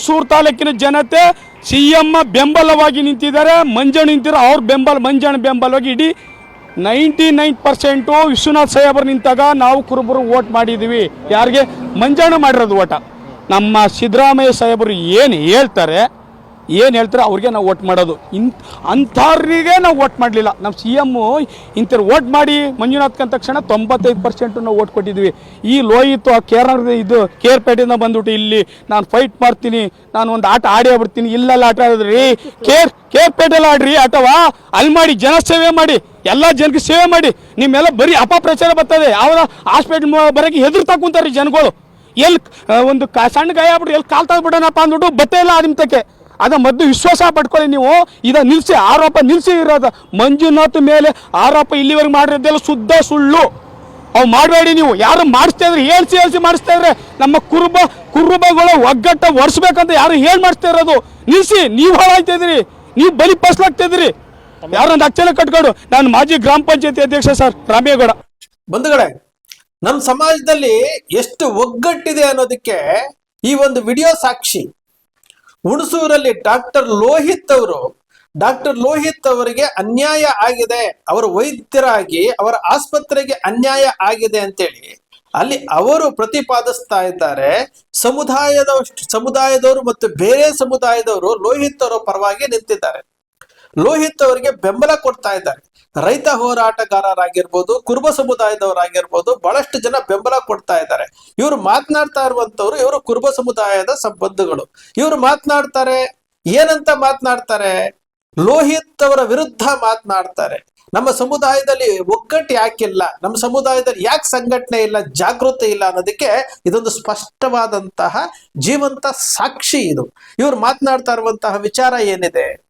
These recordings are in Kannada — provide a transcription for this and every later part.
ಹುಣಸೂರು ತಾಲೂಕಿನ ಜನತೆ ಸಿ ಎಮ್ಮ ಬೆಂಬಲವಾಗಿ ನಿಂತಿದ್ದಾರೆ. ಮಂಜಣ್ಣ ನಿಂತಿರೋ ಅವ್ರ ಬೆಂಬಲ, ಮಂಜಣ್ಣ ಬೆಂಬಲವಾಗಿ ಇಡೀ ನೈಂಟಿ ನೈನ್ ಪರ್ಸೆಂಟು ವಿಶ್ವನಾಥ್ ಸಾಹೇಬರು ನಿಂತಾಗ ನಾವು ಕುರುಬರು ವೋಟ್ ಮಾಡಿದ್ದೀವಿ ಯಾರಿಗೆ? ಮಂಜಣ್ಣ ಮಾಡಿರೋದು ಓಟ ನಮ್ಮ ಸಿದ್ದರಾಮಯ್ಯ ಸಾಹೇಬರು ಏನು ಹೇಳ್ತಾರೆ? ಏನು ಹೇಳ್ತಾರೆ ಅವ್ರಿಗೆ ನಾವು ಓಟ್ ಮಾಡೋದು. ಇಂಥ ಅಂಥವ್ರಿಗೆ ನಾವು ಓಟ್ ಮಾಡಲಿಲ್ಲ. ನಮ್ಮ ಸಿ ಎಮ್ಮು ಇಂಥವ್ರು ಓಟ್ ಮಾಡಿ ಮಂಜುನಾಥ್ ಅಂದ ತಕ್ಷಣ ತೊಂಬತ್ತೈದು ಪರ್ಸೆಂಟು ನಾವು ಓಟ್ ಕೊಟ್ಟಿದ್ವಿ. ಈ ಲೋಹಿತ್ತು ಆ ಕೇರಳ ಇದು ಕೇರ್ಪೇಟೆಯಿಂದ ಬಂದ್ಬಿಟ್ಟು ಇಲ್ಲಿ ನಾನು ಫೈಟ್ ಮಾಡ್ತೀನಿ, ನಾನು ಒಂದು ಆಟ ಆಡೇ ಬಿಡ್ತೀನಿ ಇಲ್ಲೆಲ್ಲ ಆಟ ಆಡಿದ್ರಿ ಕೇರ್ ಕೇರ್ಪೇಟೆಲ್ಲ ಆಡ್ರಿ, ಅಥವಾ ಅಲ್ಲಿ ಮಾಡಿ ಜನ ಸೇವೆ ಮಾಡಿ, ಎಲ್ಲ ಜನಕ್ಕೆ ಸೇವೆ ಮಾಡಿ, ನಿಮ್ಮೆಲ್ಲ ಬರೀ ಅಪಪ್ರಚಾರ ಬರ್ತದೆ. ಯಾವ್ದ ಹಾಸ್ಪಿಟ್ಲ್ ಬರೋಕ್ಕೆ ಹೆದರ್ತಾ ಕುಂತಾರ್ರಿ ಜನಗಳು. ಎಲ್ಲಿ ಒಂದು ಕಾ, ಸಣ್ಣ ಗಾಯ ಆಗ್ಬಿಟ್ಟು ಎಲ್ಲಿ ಕಾಲ್ ಬಿಡೋಣಪ್ಪ ಅಂದ್ಬಿಟ್ಟು ಬತ್ತೆ ಇಲ್ಲ ಆ ನಿಮಿಷಕ್ಕೆ ಅದ ಮದ್ದು ವಿಶ್ವಾಸ ಪಡ್ಕೊಳ್ಳಿ ನೀವು. ಇದ ನಿಲ್ಸಿ, ಆರೋಪ ನಿಲ್ಸಿ ಇರೋದು. ಮಂಜುನಾಥ್ ಮೇಲೆ ಆರೋಪ ಇಲ್ಲಿವರೆಗೆ ಮಾಡಿರೋದೆಲ್ಲ ಶುದ್ಧ ಸುಳ್ಳು. ಅವು ಮಾಡಬೇಡಿ ನೀವು. ಯಾರು ಮಾಡಿಸ್ತಾ ಇದ್ರೆ ಹೇಳ್ಸಿ ಹೇಳ್ಸಿ ಮಾಡಿಸ್ತಾ ಇದ್ರೆ ನಮ್ಮ ಕುರುಬ, ಕುರುಬಗಳು ಒಗ್ಗಟ್ಟ ಒರೆಸ್ಬೇಕಂತ ಯಾರು ಹೇಳಿ ಮಾಡಿಸ್ತಾ ಇರೋದು. ನಿಲ್ಸಿ, ನೀವು ಹಾಳಾಗ್ತಾ ಇದ್ರಿ ನೀವು ಬಲಿ ಫಸಲಾಗ್ತಾ ಇದ್ರಿ ಯಾರೊಂದು ಅಚ್ಚಲ ಕಟ್ಕೊಂಡು ನಾನು ಮಾಜಿ ಗ್ರಾಮ ಪಂಚಾಯತಿ ಅಧ್ಯಕ್ಷ ಸರ್ ರಾಮೇಗೌಡ. ಬಂಧುಗಳೇ ನಮ್ಮ ಸಮಾಜದಲ್ಲಿ ಎಷ್ಟು ಒಗ್ಗಟ್ಟಿದೆ ಅನ್ನೋದಕ್ಕೆ ಈ ಒಂದು ವಿಡಿಯೋ ಸಾಕ್ಷಿ. ಹುಣಸೂರಲ್ಲಿ ಡಾಕ್ಟರ್ ಲೋಹಿತ್ ಅವರು, ಡಾಕ್ಟರ್ ಲೋಹಿತ್ ಅವರಿಗೆ ಅನ್ಯಾಯ ಆಗಿದೆ, ಅವರ ವೈದ್ಯರಾಗಿ, ಅವರ ಆಸ್ಪತ್ರೆಗೆ ಅನ್ಯಾಯ ಆಗಿದೆ ಅಂತೇಳಿ ಅಲ್ಲಿ ಅವರು ಪ್ರತಿಪಾದಿಸ್ತಾ ಇದ್ದಾರೆ, ಸಮುದಾಯದ ಸಮುದಾಯದವರು ಮತ್ತು ಬೇರೆ ಸಮುದಾಯದವರು ಲೋಹಿತ್ ಅವರ ಪರವಾಗಿ ನಿಂತಿದ್ದಾರೆ. ಲೋಹಿತ್ ಅವರಿಗೆ ಬೆಂಬಲ ಕೊಡ್ತಾ ಇದ್ದಾರೆ. ರೈತ ಹೋರಾಟಗಾರರಾಗಿರ್ಬೋದು, ಕುರುಬ ಸಮುದಾಯದವರಾಗಿರ್ಬೋದು ಬಹಳಷ್ಟು ಜನ ಬೆಂಬಲ ಕೊಡ್ತಾ ಇದ್ದಾರೆ. ಇವರು ಮಾತನಾಡ್ತಾ ಇರುವಂತವ್ರು ಇವರು ಕುರುಬ ಸಮುದಾಯದ ಸಂಬಂಧಗಳು. ಇವರು ಮಾತನಾಡ್ತಾರೆ, ಏನಂತ ಮಾತನಾಡ್ತಾರೆ? ಲೋಹಿತ್ ಅವರ ವಿರುದ್ಧ ಮಾತನಾಡ್ತಾರೆ. ನಮ್ಮ ಸಮುದಾಯದಲ್ಲಿ ಒಗ್ಗಟ್ಟು ಯಾಕಿಲ್ಲ ನಮ್ಮ ಸಮುದಾಯದಲ್ಲಿ ಯಾಕೆ ಸಂಘಟನೆ ಇಲ್ಲ, ಜಾಗೃತಿ ಇಲ್ಲ ಅನ್ನೋದಕ್ಕೆ ಇದೊಂದು ಸ್ಪಷ್ಟವಾದಂತಹ ಜೀವಂತ ಸಾಕ್ಷಿ ಇದು. ಇವ್ರು ಮಾತನಾಡ್ತಾ ಇರುವಂತಹ ವಿಚಾರ ಏನಿದೆ?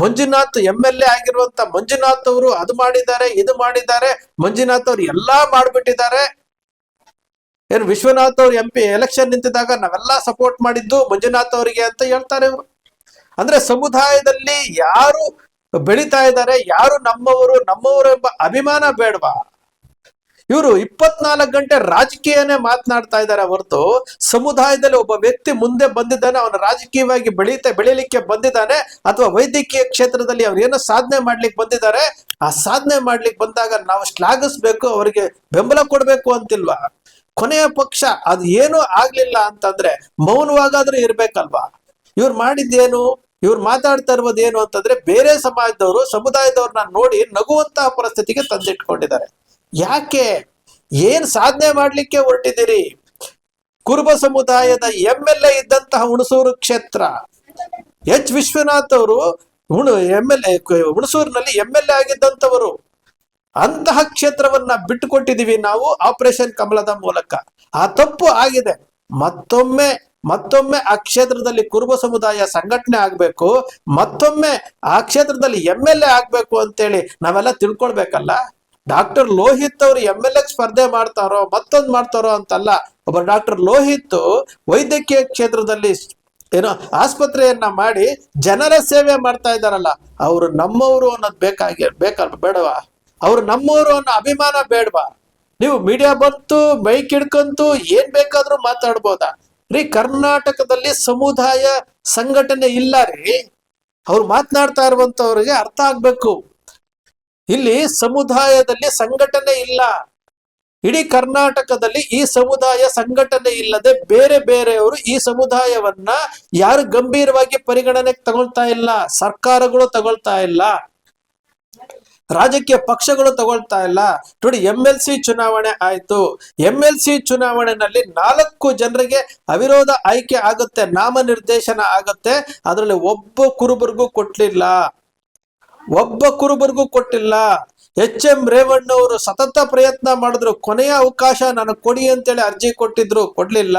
ಮಂಜುನಾಥ್ ಎಂ ಎಲ್ ಎ ಆಗಿರುವಂತ ಮಂಜುನಾಥ್ ಅವರು ಅದು ಮಾಡಿದ್ದಾರೆ, ಇದು ಮಾಡಿದ್ದಾರೆ, ಮಂಜುನಾಥ್ ಅವರು ಎಲ್ಲಾ ಮಾಡ್ಬಿಟ್ಟಿದ್ದಾರೆ. ಏನು ವಿಶ್ವನಾಥ್ ಅವ್ರು ಎಂ ಪಿ ಎಲೆಕ್ಷನ್ ನಿಂತಿದ್ದಾಗ ನಾವೆಲ್ಲ ಸಪೋರ್ಟ್ ಮಾಡಿದ್ದು ಮಂಜುನಾಥ್ ಅವರಿಗೆ ಅಂತ ಹೇಳ್ತಾರೆ ಇವರು. ಅಂದ್ರೆ ಸಮುದಾಯದಲ್ಲಿ ಯಾರು ಬೆಳೀತಾ ಇದ್ದಾರೆ, ಯಾರು ನಮ್ಮವರು ನಮ್ಮವರು ಎಂಬ ಅಭಿಮಾನ ಬೇಡವಾ? ಇವರು ಇಪ್ಪತ್ನಾಲ್ಕು ಗಂಟೆ ರಾಜಕೀಯನೇ ಮಾತನಾಡ್ತಾ ಇದ್ದಾರೆ ಹೊರತು ಸಮುದಾಯದಲ್ಲಿ ಒಬ್ಬ ವ್ಯಕ್ತಿ ಮುಂದೆ ಬಂದಿದ್ದಾನೆ, ಅವನು ರಾಜಕೀಯವಾಗಿ ಬೆಳೀತೆ, ಬೆಳೀಲಿಕ್ಕೆ ಬಂದಿದ್ದಾನೆ ಅಥವಾ ವೈದ್ಯಕೀಯ ಕ್ಷೇತ್ರದಲ್ಲಿ ಅವ್ರು ಏನೋ ಸಾಧನೆ ಮಾಡ್ಲಿಕ್ಕೆ ಬಂದಿದ್ದಾರೆ, ಆ ಸಾಧನೆ ಮಾಡ್ಲಿಕ್ಕೆ ಬಂದಾಗ ನಾವು ಶ್ಲಾಘಿಸ್ಬೇಕು ಅವರಿಗೆ ಬೆಂಬಲ ಕೊಡ್ಬೇಕು ಅಂತಿಲ್ವಾ? ಕೊನೆಯ ಪಕ್ಷ ಅದು ಏನೂ ಆಗ್ಲಿಲ್ಲ ಅಂತಂದ್ರೆ ಮೌನವಾಗಾದ್ರೂ ಇರ್ಬೇಕಲ್ವಾ? ಇವ್ರು ಮಾಡಿದ್ದೇನು? ಇವ್ರು ಮಾತಾಡ್ತಾ ಇರೋದು ಏನು ಅಂತಂದ್ರೆ ಬೇರೆ ಸಮಾಜದವರು, ಸಮುದಾಯದವ್ರನ್ನ ನೋಡಿ ನಗುವಂತಹ ಪರಿಸ್ಥಿತಿಗೆ ತಂದಿಟ್ಕೊಂಡಿದ್ದಾರೆ. ಯಾಕೆ? ಏನ್ ಸಾಧನೆ ಮಾಡ್ಲಿಕ್ಕೆ ಹೊರಟಿದ್ದೀರಿ? ಕುರುಬ ಸಮುದಾಯದ ಎಂ ಎಲ್ ಎ ಇದ್ದಂತಹ ಹುಣಸೂರು ಕ್ಷೇತ್ರ. ಎಚ್. ವಿಶ್ವನಾಥ್ ಅವರು ಹುಣ ಎಂ ಎಲ್ ಎ, ಹುಣಸೂರಿನಲ್ಲಿ ಎಂ ಎಲ್ ಎ ಆಗಿದ್ದಂಥವರು. ಅಂತಹ ಕ್ಷೇತ್ರವನ್ನ ಬಿಟ್ಟುಕೊಟ್ಟಿದೀವಿ ನಾವು ಆಪರೇಷನ್ ಕಮಲದ ಮೂಲಕ. ಆ ತಪ್ಪು ಆಗಿದೆ. ಮತ್ತೊಮ್ಮೆ ಮತ್ತೊಮ್ಮೆ ಆ ಕ್ಷೇತ್ರದಲ್ಲಿ ಕುರುಬ ಸಮುದಾಯ ಸಂಘಟನೆ ಆಗ್ಬೇಕು. ಮತ್ತೊಮ್ಮೆ ಆ ಕ್ಷೇತ್ರದಲ್ಲಿ ಎಂ ಎಲ್ ಎ ಆಗ್ಬೇಕು ಅಂತೇಳಿ ನಾವೆಲ್ಲ ತಿಳ್ಕೊಳ್ಬೇಕಲ್ಲ? ಡಾಕ್ಟರ್ ಲೋಹಿತ್ ಅವರು ಎಂ ಎಲ್ ಎ ಸ್ಪರ್ಧೆ ಮಾಡ್ತಾರೋ, ಮತ್ತೊಂದು ಮಾಡ್ತಾರೋ ಅಂತಲ್ಲ, ಒಬ್ಬ ಡಾಕ್ಟರ್ ಲೋಹಿತ್ ವೈದ್ಯಕೀಯ ಕ್ಷೇತ್ರದಲ್ಲಿ ಏನೋ ಆಸ್ಪತ್ರೆಯನ್ನ ಮಾಡಿ ಜನರ ಸೇವೆ ಮಾಡ್ತಾ ಇದ್ದಾರಲ್ಲ, ಅವರು ನಮ್ಮವರು ಅನ್ನೋದು ಬೇಕಾಗಿ ಬೇಕಲ್ಲ ಬೇಡವಾ? ಅವರು ನಮ್ಮವರು ಅನ್ನೋ ಅಭಿಮಾನ ಬೇಡವಾ? ನೀವು ಮೀಡಿಯಾ ಬಂತು ಮೈಕ್ ಹಿಡ್ಕಂತು ಏನ್ ಬೇಕಾದ್ರೂ ಮಾತಾಡ್ಬೋದಾ? ರೀ ಕರ್ನಾಟಕದಲ್ಲಿ ಸಮುದಾಯ ಸಂಘಟನೆ ಇಲ್ಲ ರೀ. ಅವ್ರು ಮಾತನಾಡ್ತಾ ಇರುವಂತವ್ರಿಗೆ ಅರ್ಥ ಆಗ್ಬೇಕು. ಇಲ್ಲಿ ಸಮುದಾಯದಲ್ಲಿ ಸಂಘಟನೆ ಇಲ್ಲ. ಇಡೀ ಕರ್ನಾಟಕದಲ್ಲಿ ಈ ಸಮುದಾಯ ಸಂಘಟನೆ ಇಲ್ಲದೆ ಬೇರೆ ಬೇರೆಯವರು ಈ ಸಮುದಾಯವನ್ನ ಯಾರು ಗಂಭೀರವಾಗಿ ಪರಿಗಣನೆಗೆ ತಗೊಳ್ತಾ ಇಲ್ಲ, ಸರ್ಕಾರಗಳು ತಗೊಳ್ತಾ ಇಲ್ಲ, ರಾಜಕೀಯ ಪಕ್ಷಗಳು ತಗೊಳ್ತಾ ಇಲ್ಲ. ನೋಡಿ ಎಂ ಎಲ್ ಸಿ ಚುನಾವಣೆ ಆಯ್ತು. ಎಂ ಎಲ್ ಸಿ ಚುನಾವಣೆನಲ್ಲಿ ನಾಲ್ಕು ಜನರಿಗೆ ಅವಿರೋಧ ಆಯ್ಕೆ ಆಗುತ್ತೆ, ನಾಮನಿರ್ದೇಶನ ಆಗುತ್ತೆ. ಅದರಲ್ಲಿ ಒಬ್ಬ ಕುರುಬರಿಗೂ ಕೊಟ್ಲಿಲ್ಲ. ಒಬ್ಬ ಕುರುಬರಿಗೂ ಕೊಟ್ಟಿಲ್ಲ. ಎಚ್ ಎಂ ರೇವಣ್ಣವರು ಸತತ ಪ್ರಯತ್ನ ಮಾಡಿದ್ರು. ಕೊನೆಯ ಅವಕಾಶ ನನಗೆ ಕೊಡಿ ಅಂತೇಳಿ ಅರ್ಜಿ ಕೊಟ್ಟಿದ್ರು. ಕೊಡ್ಲಿಲ್ಲ.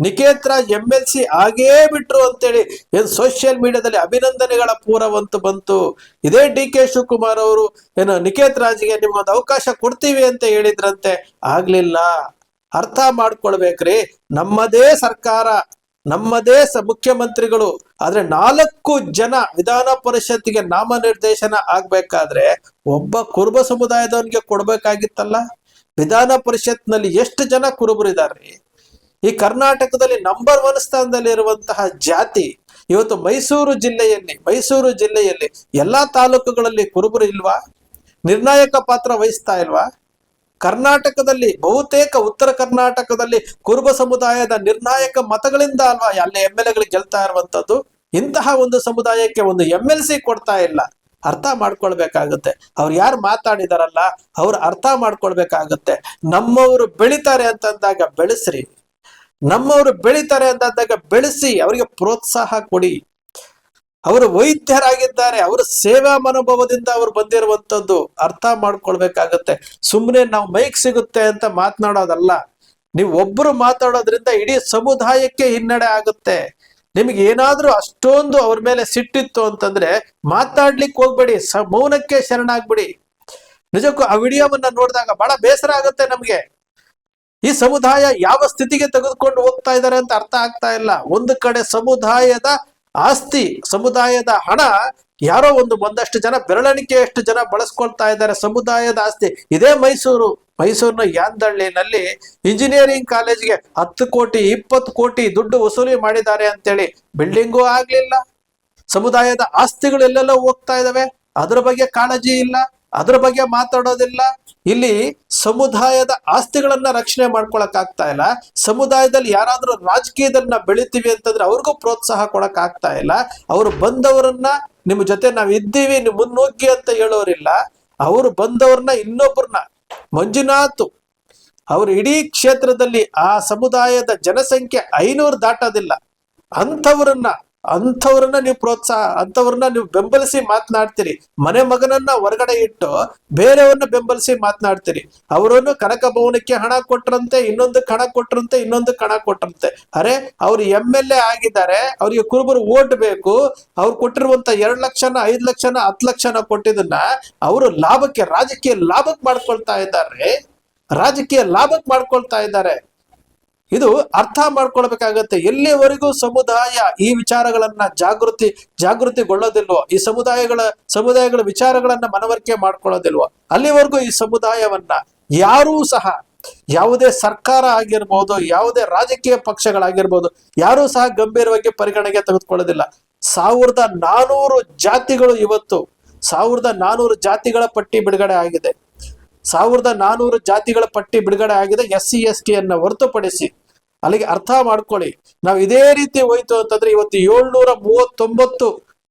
Niketh Raj M L C ಆಗೇ ಬಿಟ್ರು ಅಂತೇಳಿ ಏನ್ ಸೋಷಿಯಲ್ ಮೀಡಿಯಾದಲ್ಲಿ ಅಭಿನಂದನೆಗಳ ಪೂರವಂತು ಬಂತು. ಇದೇ ಡಿ ಕೆ ಶಿವಕುಮಾರ್ ಅವರು ಏನು ನಿಕೇತ್ ರಾಜ್ಗೆ ನಿಮ್ಮೊಂದು ಅವಕಾಶ ಕೊಡ್ತೀವಿ ಅಂತ ಹೇಳಿದ್ರಂತೆ. ಆಗ್ಲಿಲ್ಲ. ಅರ್ಥ ಮಾಡ್ಕೊಳ್ಬೇಕ್ರಿ. ನಮ್ಮದೇ ಸರ್ಕಾರ. ನಮ್ಮದೇ ಸ ಮುಖ್ಯಮಂತ್ರಿಗಳು. ಆದ್ರೆ ನಾಲ್ಕು ಜನ ವಿಧಾನ ಪರಿಷತ್ತಿಗೆ ನಾಮನಿರ್ದೇಶನ ಆಗ್ಬೇಕಾದ್ರೆ ಒಬ್ಬ ಕುರುಬ ಸಮುದಾಯದವನಿಗೆ ಕೊಡ್ಬೇಕಾಗಿತ್ತಲ್ಲ? ವಿಧಾನ ಪರಿಷತ್ನಲ್ಲಿ ಎಷ್ಟು ಜನ ಕುರುಬರಿದ್ದಾರೆ ಈ ಕರ್ನಾಟಕದಲ್ಲಿ ನಂಬರ್ ಒನ್ ಸ್ಥಾನದಲ್ಲಿ ಇರುವಂತಹ ಜಾತಿ ಇವತ್ತು ಮೈಸೂರು ಜಿಲ್ಲೆಯಲ್ಲಿ ಮೈಸೂರು ಜಿಲ್ಲೆಯಲ್ಲಿ ಎಲ್ಲಾ ತಾಲೂಕುಗಳಲ್ಲಿ ಕುರುಬರು ಇಲ್ವಾ? ನಿರ್ಣಾಯಕ ಪಾತ್ರ ವಹಿಸ್ತಾ ಇಲ್ವಾ? ಕರ್ನಾಟಕದಲ್ಲಿ, ಬಹುತೇಕ ಉತ್ತರ ಕರ್ನಾಟಕದಲ್ಲಿ ಕುರುಬ ಸಮುದಾಯದ ನಿರ್ಣಾಯಕ ಮತಗಳಿಂದ ಅಲ್ವಾ ಅಲ್ಲಿ ಎಂ ಎಲ್ ಎಗಳಿಗೆ ಗೆಲ್ತಾ ಇರುವಂತದ್ದು ಇಂತಹ ಒಂದು ಸಮುದಾಯಕ್ಕೆ ಒಂದು ಎಂ ಎಲ್ ಸಿ ಕೊಡ್ತಾ ಇಲ್ಲ. ಅರ್ಥ ಮಾಡ್ಕೊಳ್ಬೇಕಾಗುತ್ತೆ. ಅವ್ರು ಯಾರು ಮಾತಾಡಿದಾರಲ್ಲ, ಅವ್ರು ಅರ್ಥ ಮಾಡ್ಕೊಳ್ಬೇಕಾಗುತ್ತೆ. ನಮ್ಮವರು ಬೆಳಿತಾರೆ ಅಂತಂದಾಗ ಬೆಳೆಸ್ರಿ. ನಮ್ಮವರು ಬೆಳಿತಾರೆ ಅಂತಂದಾಗ ಬೆಳೆಸಿ, ಅವರಿಗೆ ಪ್ರೋತ್ಸಾಹ ಕೊಡಿ. ಅವರು ವೈದ್ಯರಾಗಿದ್ದಾರೆ, ಅವರ ಸೇವಾ ಮನೋಭಾವದಿಂದ ಅವರು ಬಂದಿರುವಂತದ್ದು ಅರ್ಥ ಮಾಡ್ಕೊಳ್ಬೇಕಾಗತ್ತೆ. ಸುಮ್ಮನೆ ನಾವು ಮೈಕ್ ಸಿಗುತ್ತೆ ಅಂತ ಮಾತನಾಡೋದಲ್ಲ. ನೀವು ಒಬ್ಬರು ಮಾತಾಡೋದ್ರಿಂದ ಇಡೀ ಸಮುದಾಯಕ್ಕೆ ಹಿನ್ನಡೆ ಆಗುತ್ತೆ. ನಿಮ್ಗೆ ಏನಾದ್ರೂ ಅಷ್ಟೊಂದು ಅವ್ರ ಮೇಲೆ ಸಿಟ್ಟಿತ್ತು ಅಂತಂದ್ರೆ ಮಾತಾಡ್ಲಿಕ್ಕೆ ಹೋಗ್ಬೇಡಿ, ಸ ಮೌನಕ್ಕೆ ಶರಣಾಗ್ಬಿಡಿ. ನಿಜಕ್ಕೂ ಆ ವಿಡಿಯೋವನ್ನ ನೋಡಿದಾಗ ಬಹಳ ಬೇಸರ ಆಗುತ್ತೆ ನಮ್ಗೆ. ಈ ಸಮುದಾಯ ಯಾವ ಸ್ಥಿತಿಗೆ ತೆಗೆದುಕೊಂಡು ಹೋಗ್ತಾ ಇದ್ದಾರೆ ಅಂತ ಅರ್ಥ ಆಗ್ತಾ ಇಲ್ಲ. ಒಂದು ಕಡೆ ಸಮುದಾಯದ ಆಸ್ತಿ ಸಮುದಾಯದ ಹಣ ಯಾರೋ ಒಂದು ಒಂದಷ್ಟು ಜನ ಬೆರಳೆಣಿಕೆಯಷ್ಟು ಜನ ಬಳಸ್ಕೊಳ್ತಾ ಇದ್ದಾರೆ ಸಮುದಾಯದ ಆಸ್ತಿ. ಇದೇ ಮೈಸೂರು. ಮೈಸೂರಿನ ಯಾಂದಳ್ಳಿನಲ್ಲಿ ಇಂಜಿನಿಯರಿಂಗ್ ಕಾಲೇಜ್ಗೆ ಹತ್ತು ಕೋಟಿ, ಇಪ್ಪತ್ತು ಕೋಟಿ ದುಡ್ಡು ವಸೂಲಿ ಮಾಡಿದ್ದಾರೆ ಅಂತೇಳಿ. ಬಿಲ್ಡಿಂಗು ಆಗ್ಲಿಲ್ಲ. ಸಮುದಾಯದ ಆಸ್ತಿಗಳು ಎಲ್ಲೆಲ್ಲ ಹೋಗ್ತಾ ಇದಾವೆ. ಅದ್ರ ಬಗ್ಗೆ ಕಾಳಜಿ ಇಲ್ಲ. ಅದ್ರ ಬಗ್ಗೆ ಮಾತಾಡೋದಿಲ್ಲ. ಇಲ್ಲಿ ಸಮುದಾಯದ ಆಸ್ತಿಗಳನ್ನ ರಕ್ಷಣೆ ಮಾಡ್ಕೊಳಕ್ ಆಗ್ತಾ ಇಲ್ಲ. ಸಮುದಾಯದಲ್ಲಿ ಯಾರಾದ್ರೂ ರಾಜಕೀಯದಲ್ಲಿ ನಾವು ಬೆಳಿತೀವಿ ಅಂತಂದ್ರೆ ಅವ್ರಿಗೂ ಪ್ರೋತ್ಸಾಹ ಕೊಡಕ್ ಆಗ್ತಾ ಇಲ್ಲ. ಅವರು ಬಂದವರನ್ನ ನಿಮ್ ಜೊತೆ ನಾವು ಇದ್ದೀವಿ, ನೀವು ಮುನ್ನುಗ್ಗಿ ಅಂತ ಹೇಳೋರಿಲ್ಲ. ಅವರು ಬಂದವ್ರನ್ನ ಇನ್ನೊಬ್ಬರನ್ನ ಮಂಜುನಾಥ್ ಅವರು ಇಡೀ ಕ್ಷೇತ್ರದಲ್ಲಿ ಆ ಸಮುದಾಯದ ಜನಸಂಖ್ಯೆ ಐನೂರು ದಾಟೋದಿಲ್ಲ. ಅಂಥವ್ರನ್ನ ಅಂಥವ್ರನ್ನ ನೀವು ಪ್ರೋತ್ಸಾಹ ಅಂಥವ್ರನ್ನ ನೀವು ಬೆಂಬಲಿಸಿ ಮಾತನಾಡ್ತೀರಿ. ಮನೆ ಮಗನನ್ನ ಹೊರಗಡೆ ಇಟ್ಟು ಬೇರೆಯವ್ರನ್ನ ಬೆಂಬಲಿಸಿ ಮಾತನಾಡ್ತೀರಿ. ಅವರನ್ನು ಕನಕ ಭವನಕ್ಕೆ ಹಣ ಕೊಟ್ರಂತೆ, ಇನ್ನೊಂದು ಹಣ ಕೊಟ್ರಂತೆ, ಇನ್ನೊಂದು ಹಣ ಕೊಟ್ರಂತೆ. ಅರೆ, ಅವ್ರು ಎಂ ಎಲ್ ಎ ಆಗಿದ್ದಾರೆ, ಅವ್ರಿಗೆ ಕುರುಬರು ಓಟ್ ಬೇಕು, ಅವ್ರು ಕೊಟ್ಟಿರುವಂತ ಎರಡ್ ಲಕ್ಷನ, ಐದ್ ಲಕ್ಷನ, ಹತ್ತು ಲಕ್ಷನ ಕೊಟ್ಟಿದ್ದನ್ನ ಅವರು ಲಾಭಕ್ಕೆ, ರಾಜಕೀಯ ಲಾಭಕ್ಕೆ ಮಾಡ್ಕೊಳ್ತಾ ಇದ್ದಾರೆ. ರಾಜಕೀಯ ಲಾಭಕ್ಕೆ ಮಾಡ್ಕೊಳ್ತಾ ಇದ್ದಾರೆ. ಇದು ಅರ್ಥ ಮಾಡ್ಕೊಳ್ಬೇಕಾಗತ್ತೆ. ಎಲ್ಲಿವರೆಗೂ ಸಮುದಾಯ ಈ ವಿಚಾರಗಳನ್ನ ಜಾಗೃತಿ, ಜಾಗೃತಿಗೊಳ್ಳೋದಿಲ್ವೋ, ಈ ಸಮುದಾಯಗಳ ಸಮುದಾಯಗಳ ವಿಚಾರಗಳನ್ನ ಮನವರಿಕೆ ಮಾಡ್ಕೊಳ್ಳೋದಿಲ್ವೋ, ಅಲ್ಲಿವರೆಗೂ ಈ ಸಮುದಾಯವನ್ನ ಯಾರೂ ಸಹ ಯಾವುದೇ ಸರ್ಕಾರ ಆಗಿರ್ಬೋದು, ಯಾವುದೇ ರಾಜಕೀಯ ಪಕ್ಷಗಳಾಗಿರ್ಬೋದು, ಯಾರೂ ಸಹ ಗಂಭೀರವಾಗಿ ಪರಿಗಣನೆಗೆ ತೆಗೆದುಕೊಳ್ಳೋದಿಲ್ಲ. ಸಾವಿರದ ನಾನೂರು ಜಾತಿಗಳು ಇವತ್ತು, ಸಾವಿರದ ನಾನೂರು ಜಾತಿಗಳ ಪಟ್ಟಿ ಬಿಡುಗಡೆ ಆಗಿದೆ. ಸಾವಿರದ ನಾನೂರು ಜಾತಿಗಳ ಪಟ್ಟಿ ಬಿಡುಗಡೆ ಆಗಿದೆ. ಎಸ್ ಸಿ ಎಸ್ ಟಿ ಅನ್ನ ಹೊರತುಪಡಿಸಿ. ಅಲ್ಲಿಗೆ ಅರ್ಥ ಮಾಡ್ಕೊಳ್ಳಿ. ನಾವು ಇದೇ ರೀತಿ ಹೋಯ್ತು ಅಂತಂದ್ರೆ ಇವತ್ತು ಏಳ್ನೂರ ಮೂವತ್ತೊಂಬತ್ತು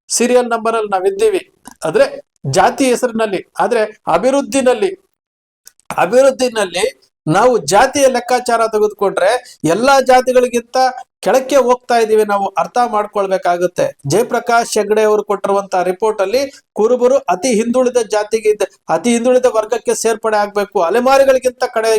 ಸೀರಿಯಲ್ ನಂಬರ್ ಅಲ್ಲಿ ನಾವಿದ್ದೀವಿ ಅಂದ್ರೆ ಜಾತಿ ಹೆಸರಿನಲ್ಲಿ, ಆದ್ರೆ ಅಭಿವೃದ್ಧಿನಲ್ಲಿ ಅಭಿವೃದ್ಧಿನಲ್ಲಿ ನಾವು ಜಾತಿಯ ಲೆಕ್ಕಾಚಾರ ತೆಗೆದುಕೊಂಡ್ರೆ ಎಲ್ಲಾ ಜಾತಿಗಳಿಗಿಂತ ಕೆಳಕ್ಕೆ ಹೋಗ್ತಾ ಇದೀವಿ ನಾವು ಅರ್ಥ ಮಾಡ್ಕೊಳ್ಬೇಕಾಗುತ್ತೆ. ಜಯಪ್ರಕಾಶ್ ಹೆಗ್ಡೆ ಅವರು ಕೊಟ್ಟಿರುವಂತಹ ರಿಪೋರ್ಟ್ ಅಲ್ಲಿ ಕುರುಬರು ಅತಿ ಹಿಂದುಳಿದ ಜಾತಿಗೆ ಅತಿ ಹಿಂದುಳಿದ ವರ್ಗಕ್ಕೆ ಸೇರ್ಪಡೆ ಆಗ್ಬೇಕು, ಅಲೆಮಾರಿಗಳಿಗಿಂತ ಕಡೆ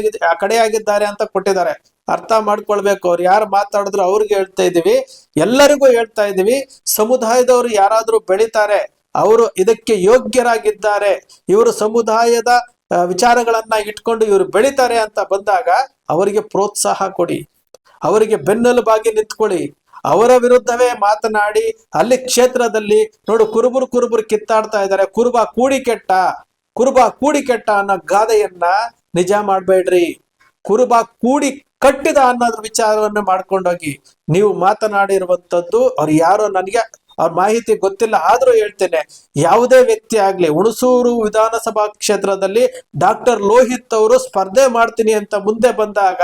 ಕಡೆಯಾಗಿದ್ದಾರೆ ಅಂತ ಕೊಟ್ಟಿದ್ದಾರೆ. ಅರ್ಥ ಮಾಡ್ಕೊಳ್ಬೇಕು. ಅವ್ರು ಯಾರು ಮಾತಾಡಿದ್ರು ಅವ್ರಿಗೆ ಹೇಳ್ತಾ ಇದೀವಿ. ಎಲ್ಲರಿಗೂ ಹೇಳ್ತಾ ಇದೀವಿ. ಸಮುದಾಯದವರು ಯಾರಾದ್ರೂ ಬೆಳಿತಾರೆ, ಅವರು ಇದಕ್ಕೆ ಯೋಗ್ಯರಾಗಿದ್ದಾರೆ. ಇವರು ಸಮುದಾಯದ ವಿಚಾರಗಳನ್ನ ಇಟ್ಕೊಂಡು ಇವರು ಬೆಳಿತಾರೆ ಅಂತ ಬಂದಾಗ ಅವರಿಗೆ ಪ್ರೋತ್ಸಾಹ ಕೊಡಿ. ಅವರಿಗೆ ಬೆನ್ನೆಲುಬಾಗಿ ನಿಂತ್ಕೊಳ್ಳಿ. ಅವರ ವಿರುದ್ಧವೇ ಮಾತನಾಡಿ, ಅಲ್ಲಿ ಕ್ಷೇತ್ರದಲ್ಲಿ ನೋಡು ಕುರುಬರು ಕುರುಬರು ಕಿತ್ತಾಡ್ತಾ ಇದ್ದಾರೆ. ಕುರುಬ ಕೂಡಿ ಕೆಟ್ಟ, ಕುರುಬ ಕೂಡಿ ಕೆಟ್ಟ ಅನ್ನೋ ಗಾದೆಯನ್ನ ನಿಜ ಮಾಡಬೇಡ್ರಿ. ಕುರುಬ ಕೂಡಿ ಕಟ್ಟಿದ ಅನ್ನೋದ್ರ ವಿಚಾರವನ್ನು ಮಾಡ್ಕೊಂಡೋಗಿ. ನೀವು ಮಾತನಾಡಿರುವಂತದ್ದು ಅವ್ರು ಯಾರೋ ನನಗೆ ಅವ್ರ ಮಾಹಿತಿ ಗೊತ್ತಿಲ್ಲ ಆದ್ರೂ ಹೇಳ್ತೇನೆ. ಯಾವುದೇ ವ್ಯಕ್ತಿ ಆಗ್ಲಿ, ಹುಣಸೂರು ವಿಧಾನಸಭಾ ಕ್ಷೇತ್ರದಲ್ಲಿ ಡಾಕ್ಟರ್ ಲೋಹಿತ್ ಅವರು ಸ್ಪರ್ಧೆ ಮಾಡ್ತೀನಿ ಅಂತ ಮುಂದೆ ಬಂದಾಗ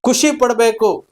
ಖುಷಿ ಪಡಬೇಕು.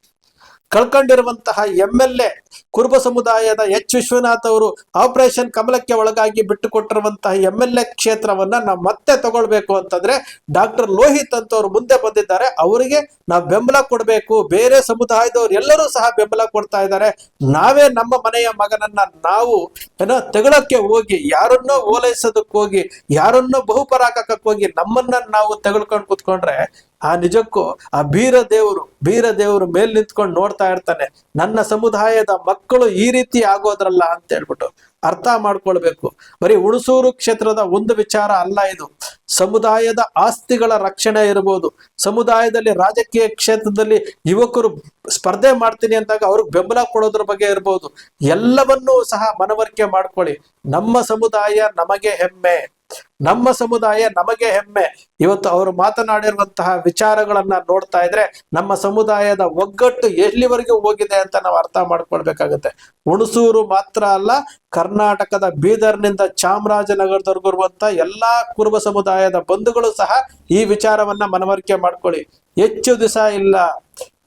ಕಳ್ಕೊಂಡಿರುವಂತಹ ಎಂ ಎಲ್ ಎ ಕುರುಬ ಸಮುದಾಯದ ಎಚ್ ವಿಶ್ವನಾಥ್ ಅವರು ಆಪರೇಷನ್ ಕಮಲಕ್ಕೆ ಒಳಗಾಗಿ ಬಿಟ್ಟು ಕೊಟ್ಟಿರುವಂತಹ ಎಂ ಎಲ್ ಎ ಕ್ಷೇತ್ರವನ್ನ ನಾವು ಮತ್ತೆ ತಗೊಳ್ಬೇಕು ಅಂತಂದ್ರೆ ಡಾಕ್ಟರ್ ಲೋಹಿತ್ ಅವರು ಮುಂದೆ ಬಂದಿದ್ದಾರೆ. ಅವರಿಗೆ ನಾವು ಬೆಂಬಲ ಕೊಡಬೇಕು. ಬೇರೆ ಸಮುದಾಯದವ್ರು ಎಲ್ಲರೂ ಸಹ ಬೆಂಬಲ ಕೊಡ್ತಾ ಇದ್ದಾರೆ. ನಾವೇ ನಮ್ಮ ಮನೆಯ ಮಗನನ್ನ ನಾವು ಏನೋ ತೆಗಳಕ್ಕೆ ಹೋಗಿ ಯಾರನ್ನೋ ಓಲೈಸೋದಕ್ಕೆ ಹೋಗಿ ಯಾರನ್ನೋ ಬಹುಪರಾಕಕ್ಕೆ ಹೋಗಿ ನಮ್ಮನ್ನ ನಾವು ತೆಗೆದುಕೊಂಡು ಕುತ್ಕೊಂಡ್ರೆ ಆ ನಿಜಕ್ಕೂ ಆ ಬೀರ ದೇವರು ಬೀರ ದೇವರು ಮೇಲ್ ನಿಂತ್ಕೊಂಡು ನೋಡ್ತಾ ಇರ್ತಾನೆ. ನನ್ನ ಸಮುದಾಯದ ಮಕ್ಕಳು ಈ ರೀತಿ ಆಗೋದ್ರಲ್ಲ ಅಂತ ಹೇಳ್ಬಿಟ್ಟು ಅರ್ಥ ಮಾಡ್ಕೊಳ್ಬೇಕು. ಬರೀ ಹುಣಸೂರು ಕ್ಷೇತ್ರದ ಒಂದು ವಿಚಾರ ಅಲ್ಲ ಇದು. ಸಮುದಾಯದ ಆಸ್ತಿಗಳ ರಕ್ಷಣೆ ಇರಬಹುದು ಸಮುದಾಯದಲ್ಲಿ ರಾಜಕೀಯ ಕ್ಷೇತ್ರದಲ್ಲಿ ಯುವಕರು ಸ್ಪರ್ಧೆ ಮಾಡ್ತೀನಿ ಅಂದಾಗ ಅವ್ರಿಗೆ ಬೆಂಬಲ ಕೊಡೋದ್ರ ಬಗ್ಗೆ ಇರಬಹುದು ಎಲ್ಲವನ್ನೂ ಸಹ ಮನವರಿಕೆ ಮಾಡ್ಕೊಳ್ಳಿ. ನಮ್ಮ ಸಮುದಾಯ ನಮಗೆ ಹೆಮ್ಮೆ. ನಮ್ಮ ಸಮುದಾಯ ನಮಗೆ ಹೆಮ್ಮೆ. ಇವತ್ತು ಅವರು ಮಾತನಾಡಿರುವಂತಹ ವಿಚಾರಗಳನ್ನ ನೋಡ್ತಾ ಇದ್ರೆ ನಮ್ಮ ಸಮುದಾಯದ ಒಗ್ಗಟ್ಟು ಎಲ್ಲಿವರೆಗೂ ಹೋಗಿದೆ ಅಂತ ನಾವು ಅರ್ಥ ಮಾಡ್ಕೊಳ್ಬೇಕಾಗತ್ತೆ. ಹುಣಸೂರು ಮಾತ್ರ ಅಲ್ಲ, ಕರ್ನಾಟಕದ ಬೀದರ್ನಿಂದ ಚಾಮರಾಜನಗರದವರೆಗೂ ಇರುವಂತ ಎಲ್ಲಾ ಕುರುಬ ಸಮುದಾಯದ ಬಂಧುಗಳು ಸಹ ಈ ವಿಚಾರವನ್ನ ಮನವರಿಕೆ ಮಾಡ್ಕೊಳ್ಳಿ. ಹೆಚ್ಚು ದಿವಸ ಇಲ್ಲ.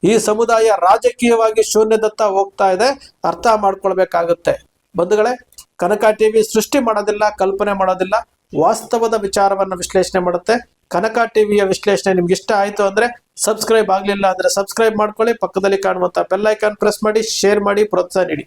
ಈ ಸಮುದಾಯ ರಾಜಕೀಯವಾಗಿ ಶೂನ್ಯದತ್ತ ಹೋಗ್ತಾ ಇದೆ. ಅರ್ಥ ಮಾಡ್ಕೊಳ್ಬೇಕಾಗುತ್ತೆ. ಬಂಧುಗಳೇ, ಕನಕ ಟಿವಿ ಸೃಷ್ಟಿ ಮಾಡೋದಿಲ್ಲ, ಕಲ್ಪನೆ ಮಾಡೋದಿಲ್ಲ. ವಾಸ್ತವದ ವಿಚಾರವನ್ನು ವಿಶ್ಲೇಷಣೆ ಮಾಡುತ್ತೆ. ಕನಕ ಟಿವಿಯ ವಿಶ್ಲೇಷಣೆ ನಿಮ್ಗೆ ಇಷ್ಟ ಆಯ್ತು ಅಂದ್ರೆ ಸಬ್ಸ್ಕ್ರೈಬ್ ಆಗಲಿಲ್ಲ ಅಂದ್ರೆ ಸಬ್ಸ್ಕ್ರೈಬ್ ಮಾಡ್ಕೊಳ್ಳಿ. ಪಕ್ಕದಲ್ಲಿ ಕಾಣುವಂತ ಬೆಲ್ ಐಕಾನ್ ಪ್ರೆಸ್ ಮಾಡಿ ಶೇರ್ ಮಾಡಿ, ಪ್ರೋತ್ಸಾಹ ನೀಡಿ.